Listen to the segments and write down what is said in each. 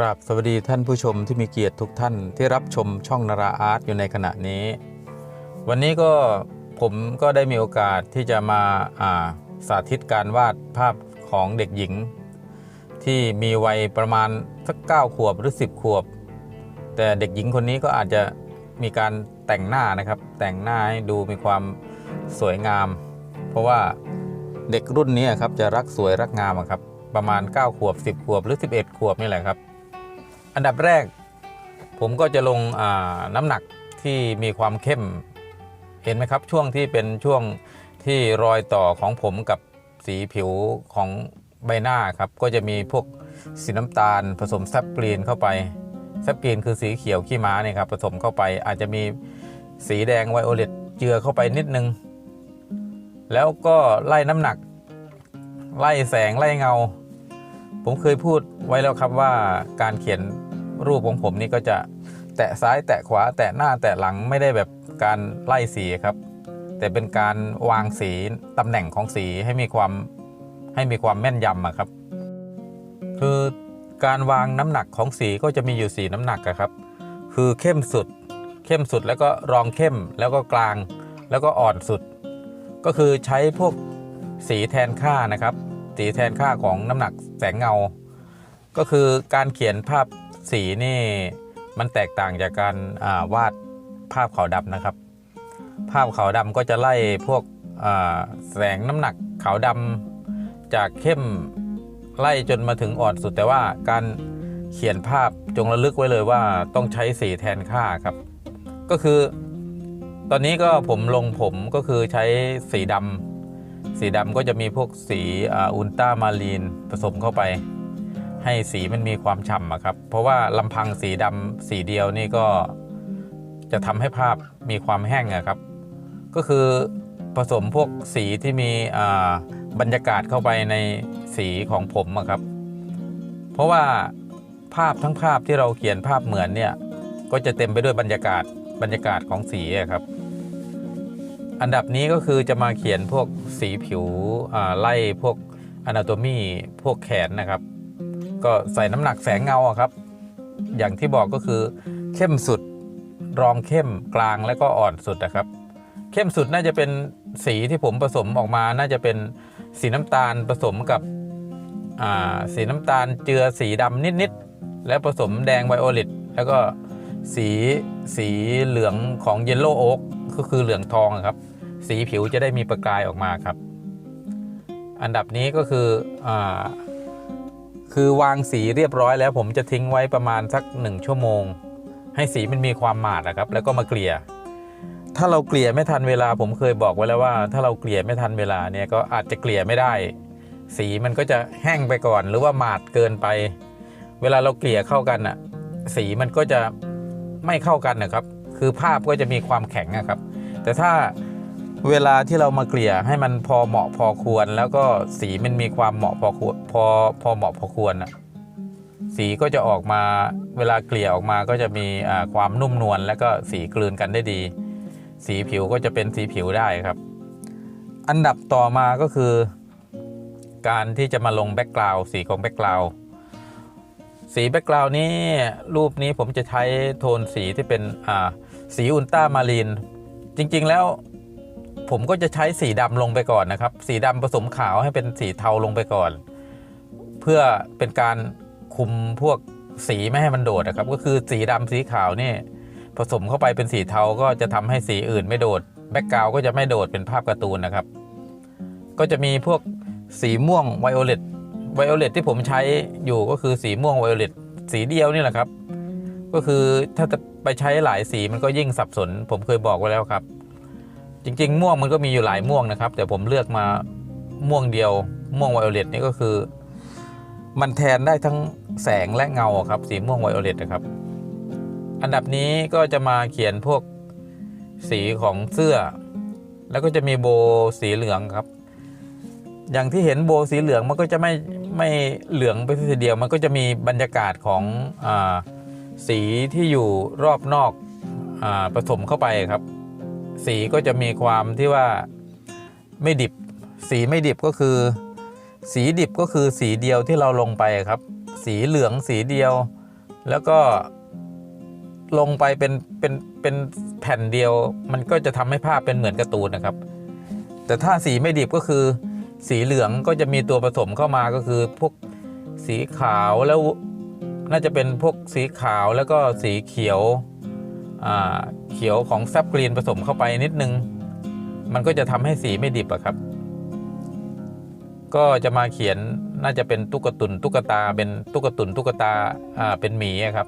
ครับสวัสดีท่านผู้ชมที่มีเกียรติทุกท่านที่รับชมช่องนาราอาร์ตอยู่ในขณะนี้ วันนี้ก็ผมก็ได้มีโอกาสที่จะมาาสาธิตการวาดภาพของเด็กหญิง ที่มีวัยประมาณสักเก้าขวบหรือ 10 ขวบ แต่เด็กหญิงคนนี้ก็อาจจะมีการแต่งหน้านะครับ แต่งหน้าให้ดูมีความสวยงาม เพราะว่าเด็กรุ่นนี้ครับจะรักสวยรักงามครับประมาณ 9 ขวบ 10 ขวบ หรือ 11 ขวบนี่แหละครับ อันดับแรก ผมก็จะลงน้ำหนักที่มีความเข้มเห็นไหมครับ ช่วงที่เป็นช่วงที่รอยต่อของผมกับสีผิวของใบหน้าครับ ก็จะมีพวกสีน้ำตาลผสมแซปกรีนเข้าไปแซปกรีนคือสีเขียวขี้ม้าเนี่ยครับผสมเข้าไปอาจจะมีสีแดงไวโอเลตเจือเข้าไปนิดนึง แล้วก็ไล่น้ำหนัก ไล่แสงไล่เงา ผมเคยพูดไว้แล้วครับว่าการเขียนรูปของผมนี่ก็จะแตะซ้ายแตะขวาแตะหน้าแตะหลังไม่ได้แบบการไล่สีครับ แต่เป็นการวางสีตำแหน่งของสีให้มีความให้มีความแม่นยำครับ คือการวางน้ำหนักของสีก็จะมีอยู่สีน้ำหนักครับ คือเข้มสุด เข้มสุดแล้วก็รองเข้มแล้วก็กลาง แล้วก็อ่อนสุด ก็คือใช้พวกสีแทนค่านะครับ สีแทนค่าของน้ำหนัก แสงเงา ก็คือการเขียนภาพสีนี่มันแตกต่างจากการาวาดภาพขาวดำนะครับ ภาพขาวดำก็จะไล่พวกแสงน้ำหนักขาวดำจากเข้มไล่จนมาถึงอ่อนสุดแต่ว่าการเขียนภาพจงระลึกไว้เลยว่าต้องใช้สีแทนค่าครับ ก็คือ ตอนนี้ก็ผมลงผมก็คือใช้สีดำ สีดำก็จะมีพวกสีอุลตรามารีนผสมเข้าไป ให้สีมันมีความฉ่ำอะครับ เพราะว่าลำพังสีดำสีเดียวนี่ก็จะทำให้ภาพมีความแห้งอะครับ ก็คือผสมพวกสีที่มีบรรยากาศเข้าไปในสีของผมอะครับ เพราะว่าภาพทั้งภาพที่เราเขียนภาพเหมือนเนี่ยก็จะเต็มไปด้วยบรรยากาศบรรยากาศของสีอะครับ อันดับนี้ก็คือจะมาเขียนพวกสีผิวไล่พวกอนาโตมีพวกแขนนะครับ ก็ใส่น้ำหนักแสงเงาครับ อย่างที่บอกก็คือเข้มสุดรองเข้มกลางและก็อ่อนสุดนะครับ เข้มสุดน่าจะเป็นสีที่ผมผสมออกมา น่าจะเป็นสีน้ำตาลผสมกับสีน้ำตาลเจือสีดำนิดๆ แล้วผสมแดงไวโอเลตแล้วก็สีสีเหลืองของเยลโล่โอ๊ก ก็คือเหลืองทองครับ สีผิวจะได้มีประกายออกมาครับ อันดับนี้ก็คืออ่าคือวางสีเรียบร้อยแล้วผมจะทิ้งไว้ประมาณสักหนึ่งชั่วโมง ให้สีมันมีความหมาดนะครับ แล้วก็มาเกลี่ย ถ้าเราเกลี่ยไม่ทันเวลา ผมเคยบอกไว้แล้วว่า ถ้าเราเกลี่ยไม่ทันเวลาเนี่ยก็อาจจะเกลี่ยไม่ได้ สีมันก็จะแห้งไปก่อน หรือว่าหมาดเกินไป เวลาเราเกลี่ยเข้ากันอะสีมันก็จะไม่เข้ากันนะครับ คือภาพก็จะมีความแข็งนะครับ แต่ถ้าเวลาที่เรามาเกลี่ยให้มันพอเหมาะพอควร แล้วก็สีมันมีความเหมาะพอควรพอพอเหมาะพอควรอะสีก็จะออกมาเวลาเกลี่ยออกมาก็จะมีความนุ่มนวลแล้วก็สีกลืนกันได้ดี สีผิวก็จะเป็นสีผิวได้ครับ อันดับต่อมาก็คือ การที่จะมาลงแบ็กกราวสีของแบ็กกราวสีแบ็กกราวนี้รูปนี้ผมจะใช้โทนสีที่เป็นอ่า สีอุลตรามารีน จริงๆแล้วผมก็จะใช้สีดำลงไปก่อนนะครับ สีดำผสมขาวให้เป็นสีเทาลงไปก่อน เพื่อเป็นการคุมพวกสีไม่ให้มันโดดนะครับ ก็คือสีดำสีขาวนี่ผสมเข้าไปเป็นสีเทาก็จะทำให้สีอื่นไม่โดด แบ็กกราวก็จะไม่โดดเป็นภาพการ์ตูนนะครับ ก็จะมีพวกสีม่วงไวโอเลตไวโอเลตที่ผมใช้อยู่ก็คือสีม่วงไวโอเลตสีเดียวนี่แหละครับ ก็คือถ้าจะไปใช้หลายสีมันก็ยิ่งสับสน ผมเคยบอกไว้แล้วครับ จริง ๆ ม่วงมันก็มีอยู่หลายม่วงนะครับ แต่ผมเลือกมาม่วงเดียว ม่วงไวโอเลตนี่ก็คือ มันแทนได้ทั้งแสงและเงาครับ สีม่วงไวโอเลตนะครับ อันดับนี้ก็จะมาเขียนพวกสีของเสื้อ แล้วก็จะมีโบสีเหลืองครับ อย่างที่เห็นโบสีเหลืองมันก็จะไม่ไม่เหลืองไปทีเดียว มันก็จะมีบรรยากาศของอ่า สีที่อยู่รอบนอกอผสมเข้าไปครับ สีก็จะมีความที่ว่าไม่ดิบ สีไม่ดิบก็คือ สีดิบก็คือสีเดียวที่เราลงไปครับ สีเหลืองสีเดียว แล้วก็ลงไปเป็นเป็นเป็นแผ่นเดียว มันก็จะทำให้ภาพเป็นเหมือนการ์ตูนนะครับ แต่ถ้าสีไม่ดิบก็คือ สีเหลืองก็จะมีตัวผสมเข้ามาก็คือพวกสีขาวแล้ว น่าจะเป็นพวกสีขาวแล้วก็สีเขียวเขียวของแซบกรีนผสมเข้าไปนิดนึง มันก็จะทำให้สีไม่ดิบอะครับ ก็จะมาเขียนน่าจะเป็นตุ๊กตุนตุ๊กตาเป็นตุ๊กตุนตุ๊กตาเป็นหมีครับ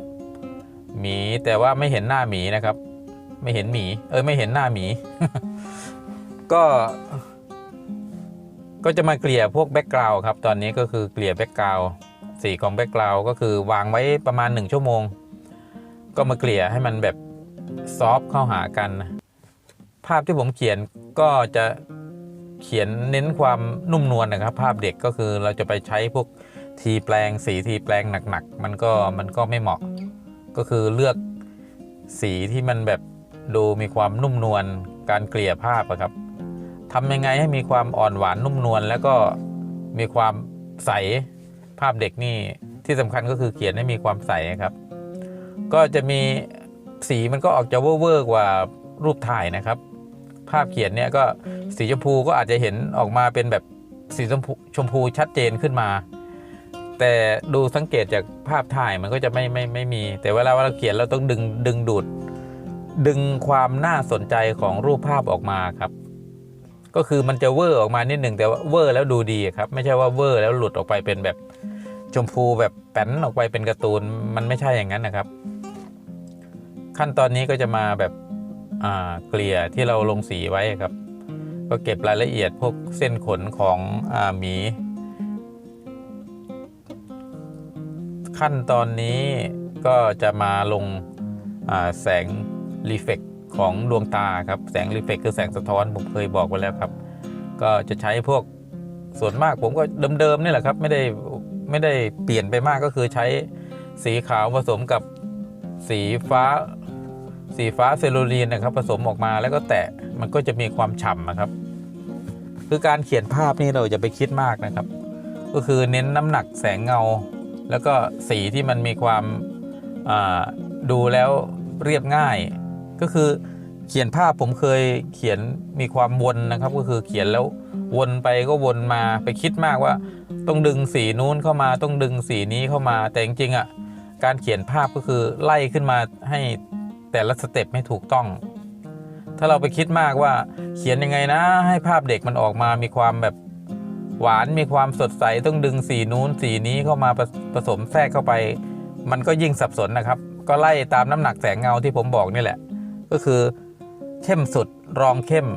หมีแต่ว่าไม่เห็นหน้าหมีนะครับ ไม่เห็นหมี เออไม่เห็นหน้าหมี ก็ก็จะมาเกลี่ยพวกแบ็กกราวครับ ตอนนี้ก็คือเกลี่ยแบ็กกราว สีของแบ็กกราวก็คือวางไว้ประมาณ 1 ชั่วโมง ก็มาเกลี่ยให้มันแบบซอฟเข้าหากัน ภาพที่ผมเขียนก็จะเขียนเน้นความนุ่มนวลนะครับ ภาพเด็กก็คือเราจะไปใช้พวกทีแปลงสีทีแปลงหนักๆ มันก็มันก็ไม่เหมาะ ก็คือเลือกสีที่มันแบบดูมีความนุ่มนวลการเกลี่ยภาพครับทำยังไงให้มีความอ่อนหวานนุ่มนวลแล้วก็มีความใสาพเด็กนี่ที่สำคัญก็คือเขียนให้มีความใสครับ ก็จะมีสีมันก็ออกจะเวอร์กว่ารูปถ่ายนะครับ ภาพเขียนเนี่ยก็สีชมพูก็อาจจะเห็นออกมาเป็นแบบสีชมพูชมพูชัดเจนขึ้นมา แต่ดูสังเกตจากภาพถ่ายมันก็จะไม่ไม่ไม่มี แต่เวลาเราเขียนเราต้องดึงดึงดูด ดึงความน่าสนใจของรูปภาพออกมาครับ ก็คือมันจะเวอร์ออกมานิดหนึ่งแต่ว่าเวอร์แล้วดูดีครับ ไม่ใช่ว่าเวอร์แล้วหลุดออกไปเป็นแบบ ชมพูแบบแป้นออกไปเป็นการ์ตูนมันไม่ใช่อย่างนั้นนะครับ ขั้นตอนนี้ก็จะมาแบบอ่าเกลี่ยที่เราลงสีไว้ครับ ก็เก็บรายละเอียดพวกเส้นขนของอาหมี ขั้นตอนนี้ก็จะมาลงอ่าแสงรีเฟกของดวงตาครับ แสงรีเฟกคือแสงสะท้อนผมเคยบอกไว้แล้วครับ ก็จะใช้พวกส่วนมากผมก็เดิมๆนี่แหละครับ ไม่ได้ ไม่ได้เปลี่ยนไปมากก็คือใช้สีขาวผสมกับสีฟ้า สีฟ้าเซลลูลีนนะครับ ผสมออกมาแล้วก็แตะมันก็จะมีความฉ่ำนะครับ คือการเขียนภาพนี่เราจะไปคิดมากนะครับ ก็คือเน้นน้ำหนักแสงเงา แล้วก็สีที่มันมีความดูแล้วเรียบง่าย ก็คือเขียนภาพผมเคยเขียนมีความวนนะครับ ก็คือเขียนแล้ววนไปก็วนมาไปคิดมากว่า ต้องดึงสีนู้นเข้ามาต้องดึงสีนี้เข้ามา แต่จริงๆอะการเขียนภาพก็คือไล่ขึ้นมาให้แต่ละสเต็ปให้ถูกต้อง ถ้าเราไปคิดมากว่าเขียนยังไงนะ ให้ภาพเด็กมันออกมามีความแบบหวานมีความสดใสต้องดึงสีนู้นสีนี้เข้ามาผผสมแทรกเข้าไป มันก็ยิ่งสับสนนะครับ ก็ไล่ตามน้ำหนักแสงเงาที่ผมบอกนี่แหละ ก็คือเข้มสุดรองเข้ม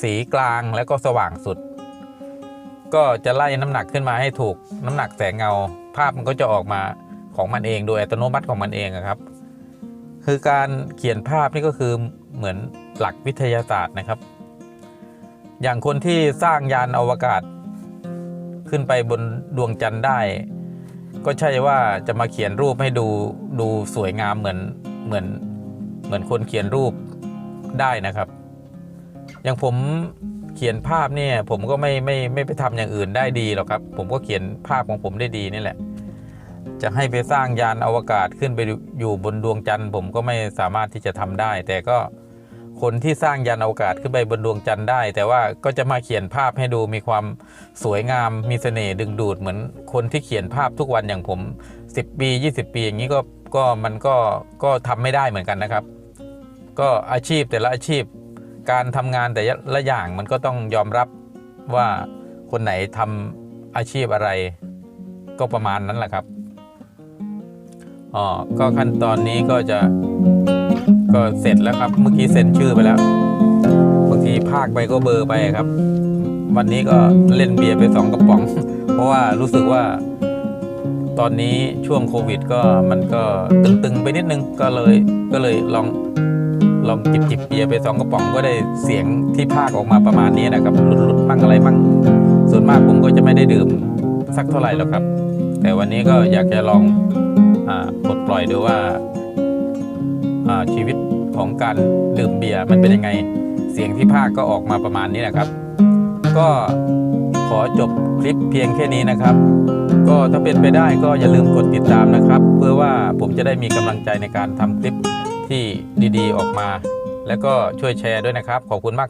สีกลางแล้วก็สว่างสุด ก็จะไล่น้ำหนักขึ้นมาให้ถูกน้ำหนักแสงเงา ภาพมันก็จะออกมาของมันเองโดยอัตโนมัติของมันเองครับ คือการเขียนภาพนี่ก็คือเหมือนหลักวิทยาศาสตร์นะครับ อย่างคนที่สร้างยานอวกาศ ขึ้นไปบนดวงจันทร์ได้ ก็ใช่ว่าจะมาเขียนรูปให้ดูดูสวยงามเหมือนเหมือนเหมือนคนเขียนรูปได้นะครับ อย่างผม เขียนภาพเนี่ยผมก็ไม่ไม่ไม่ไปทำอย่างอื่นได้ดีหรอกครับ ผมก็เขียนภาพของผมได้ดีนี่แหละ จะให้ไปสร้างยานอวกาศขึ้นไปอยู่บนดวงจันทร์ ผมก็ไม่สามารถที่จะทำได้ แต่ก็คนที่สร้างยานอวกาศขึ้นไปบนดวงจันทร์ได้ แต่ว่าก็จะมาเขียนภาพให้ดูมีความสวยงาม มีเสน่ห์ดึงดูดเหมือนคนที่เขียนภาพทุกวันอย่างผม 10 ปี 20 ปีอย่างนี้ก็ก็มันก็ก็ทำไม่ได้เหมือนกันนะครับ ก็อาชีพแต่ละอาชีพ การทำงานแต่ละอย่างมันก็ต้องยอมรับว่าคนไหนทำอาชีพอะไร ก็ประมาณนั้นแหละครับอ๋อก็ขั้นตอนนี้ก็จะก็เสร็จแล้วครับ เมื่อกี้เซ็นชื่อไปแล้วบางทีภาคไปก็เบอร์ไปครับ วันนี้ก็เล่นเบียร์ไปสองกระป๋อง เพราะว่ารู้สึกว่า ตอนนี้ช่วงโควิด ก็มันก็ตึงๆไปนิดนึงก็เลยก็เลยลอง ลองจิบจิบเบียร์ไปสองกระป๋องก็ได้เสียงที่ภาคออกมาประมาณนี้นะครับรุดๆบ้างอะไรบ้างส่วนมากผมก็จะไม่ได้ดื่มสักเท่าไหร่หรอกครับ แต่วันนี้ก็อยากจะลองปลดปล่อยดูว่าชีวิตของการดื่มเบียร์มันเป็นยังไง เสียงที่ภาคก็ออกมาประมาณนี้นะครับ ก็ขอจบคลิปเพียงแค่นี้นะครับ ก็ถ้าเป็นไปได้ก็อย่าลืมกดติดตามนะครับ เพื่อว่าผมจะได้มีกำลังใจในการทำคลิป ที่ดีๆออกมา แล้วก็ช่วยแชร์ด้วยนะครับ ขอบคุณมากครับ